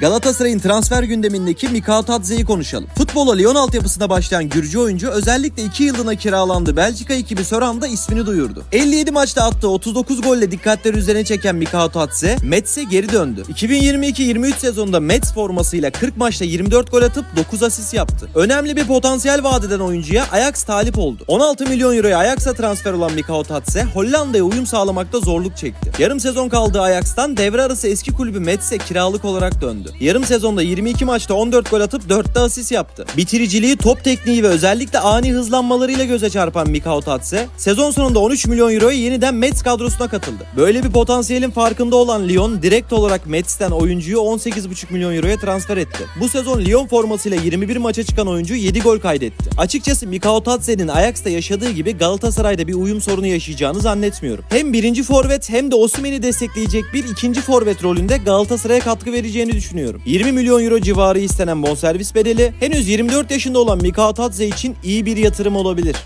Galatasaray'ın transfer gündemindeki Mikao Tadze'yi konuşalım. Futbola Lyon altyapısında başlayan Gürcü oyuncu özellikle 2 yıllığına kiralandı. Belçika ekibi Sören'da ismini duyurdu. 57 maçta attığı 39 golle dikkatleri üzerine çeken Mikao Tadze, Metz'e geri döndü. 2022-23 sezonunda Metz formasıyla 40 maçta 24 gol atıp 9 asist yaptı. Önemli bir potansiyel vaat eden oyuncuya Ajax talip oldu. 16 milyon euroya Ajax'a transfer olan Mikao Tadze, Hollanda'ya uyum sağlamakta zorluk çekti. Yarım sezon kaldığı Ajax'tan devre arası eski kulübü Metz'e kiralık olarak döndü. Yarım sezonda 22 maçta 14 gol atıp 4'te asist yaptı. Bitiriciliği, top tekniği ve özellikle ani hızlanmalarıyla göze çarpan Mikao Tatse, sezon sonunda 13 milyon euroya yeniden Metz kadrosuna katıldı. Böyle bir potansiyelin farkında olan Lyon direkt olarak Metz'ten oyuncuyu 18,5 milyon euroya transfer etti. Bu sezon Lyon formasıyla 21 maça çıkan oyuncu 7 gol kaydetti. Açıkçası Mikao Tatse'nin Ajax'ta yaşadığı gibi Galatasaray'da bir uyum sorunu yaşayacağını zannetmiyorum. Hem birinci forvet hem de Osimhen'i destekleyecek bir ikinci forvet rolünde Galatasaray'a katkı vereceğini düşünüyorum. 20 milyon euro civarı istenen bonservis bedeli henüz 24 yaşında olan Mikao Tatze için iyi bir yatırım olabilir.